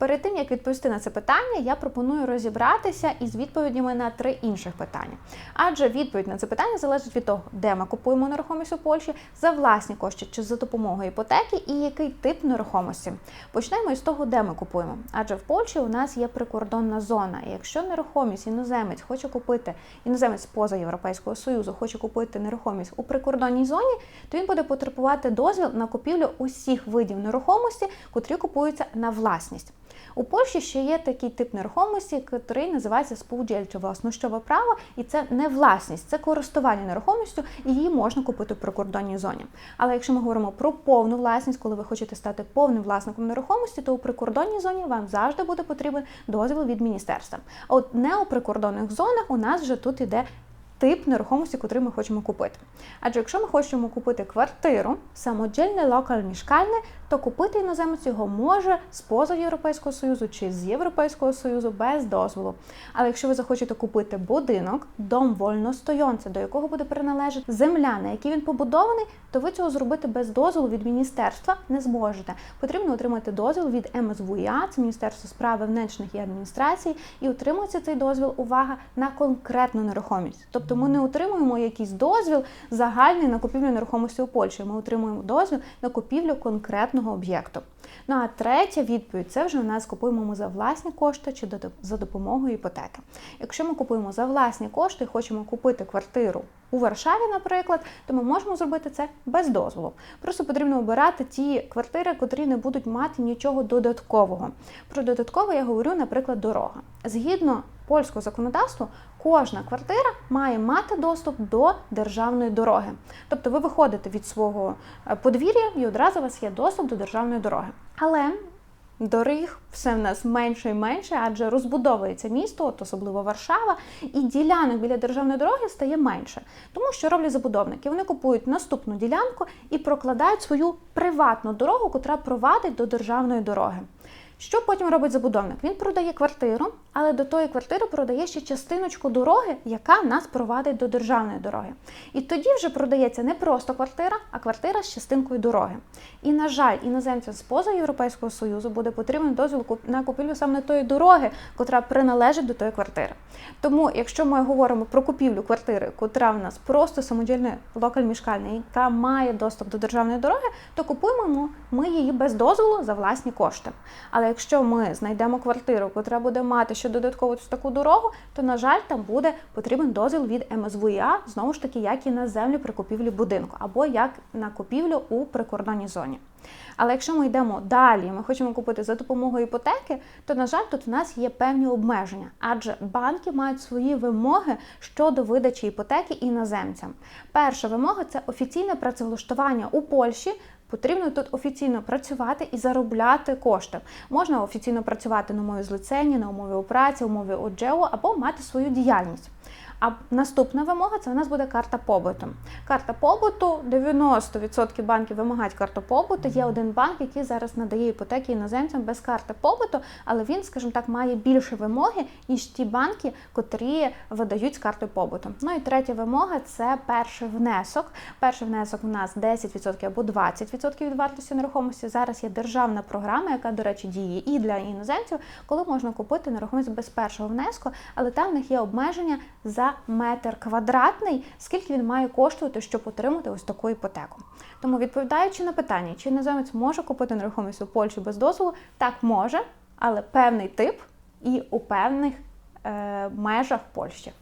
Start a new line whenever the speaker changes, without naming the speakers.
Перед тим як відповісти на це питання, я пропоную розібратися із відповідями на три інших питання. Адже відповідь на це питання залежить від того, де ми купуємо нерухомість у Польщі, за власні кошти чи за допомогою іпотеки, і який тип нерухомості. Почнемо із того, де ми купуємо. Адже в Польщі у нас є прикордонна зона. І якщо нерухомість іноземець хоче купити іноземець поза Європейського Союзу, хоче купити нерухомість у прикордонній зоні, то він буде потребувати дозвіл на купівлю усіх видів нерухомості, котрі купуються на власність. У Польщі ще є такий тип нерухомості, який називається співдільче власнощове право, і це не власність, це користування нерухомістю, і її можна купити в прикордонній зоні. Але якщо ми говоримо про повну власність, коли ви хочете стати повним власником нерухомості, то у прикордонній зоні вам завжди буде потрібен дозвіл від міністерства. А от не у прикордонних зонах у нас вже тут іде тип нерухомості, який ми хочемо купити. Адже якщо ми хочемо купити квартиру, самодільне локаль мішкальне, то купити іноземець його може з поза Європейського Союзу чи з Європейського Союзу без дозволу. Але якщо ви захочете купити будинок, дом вольностоянця, до якого буде приналежати земля, на якій він побудований, то ви цього зробити без дозволу від міністерства не зможете. Потрібно отримати дозвіл від МСВУЯ, це Міністерство справи внутрішніх і адміністрації, і отримується цей дозвіл увага на конкретну нерухомість. Тобто ми не отримуємо якийсь дозвіл загальний на купівлю нерухомості у Польщі. Ми отримуємо дозвіл на купівлю конкретного об'єкту. Ну а третя відповідь це вже у нас купуємо ми за власні кошти чи за допомогою іпотеки. Якщо ми купуємо за власні кошти і хочемо купити квартиру у Варшаві, наприклад, то ми можемо зробити це без дозволу. Просто потрібно обирати ті квартири, котрі не будуть мати нічого додаткового. Про додаткове я говорю, наприклад, дорога. Згідно польського законодавства, кожна квартира має мати доступ до державної дороги. Тобто ви виходите від свого е, подвір'я і одразу у вас є доступ до державної дороги. Але Доріг все в нас менше і менше, адже розбудовується місто, от особливо Варшава, і ділянок біля державної дороги стає менше. Тому що роблять забудовники? Вони купують наступну ділянку і прокладають свою приватну дорогу, котра провадить до державної дороги. Що потім робить забудовник? Він продає квартиру, але до тої квартири продає ще частиночку дороги, яка нас провадить до державної дороги. І тоді вже продається не просто квартира, а квартира з частинкою дороги. І, на жаль, іноземцям з поза Європейського Союзу буде потрібен дозвіл на купівлю саме тої дороги, котра приналежить до тої квартири. Тому, якщо ми говоримо про купівлю квартири, котра в нас просто самодільний локаль мішкальний, яка має доступ до державної дороги, то купуємо ми її без дозволу за власні кошти. Але якщо ми знайдемо квартиру, яка буде мати ще додаткову таку дорогу, то, на жаль, там буде потрібен дозвіл від МСВІА, знову ж таки, як і на землю при купівлі будинку, або як на купівлю у прикордонній зоні. Але якщо ми йдемо далі, ми хочемо купити за допомогою іпотеки, то, на жаль, тут у нас є певні обмеження, адже банки мають свої вимоги щодо видачі іпотеки іноземцям. Перша вимога це офіційне працевлаштування у Польщі Потрібно тут офіційно працювати і заробляти кошти. Можна офіційно працювати на умові злицені, на умові праці, умові ОДЖЕО або мати свою діяльність. А наступна вимога це у нас буде карта побуту. Карта побуту 90% банків вимагають карту побуту. Є один банк, який зараз надає іпотеки іноземцям без карти побуту, але він, скажімо так, має більше вимоги, ніж ті банки, котрі видають з картою побуту. Ну і третя вимога це перший внесок. Перший внесок у нас 10% або 20% від вартості нерухомості. Зараз є державна програма, яка, до речі, діє і для іноземців, коли можна купити нерухомість без першого внеску, але там в них є обмеження за метр квадратний, скільки він має коштувати, щоб отримати ось таку іпотеку. Тому, відповідаючи на питання, чи іноземець може купити нерухомість у Польщі без дозволу, так може, але певний тип і у певних е, межах Польщі.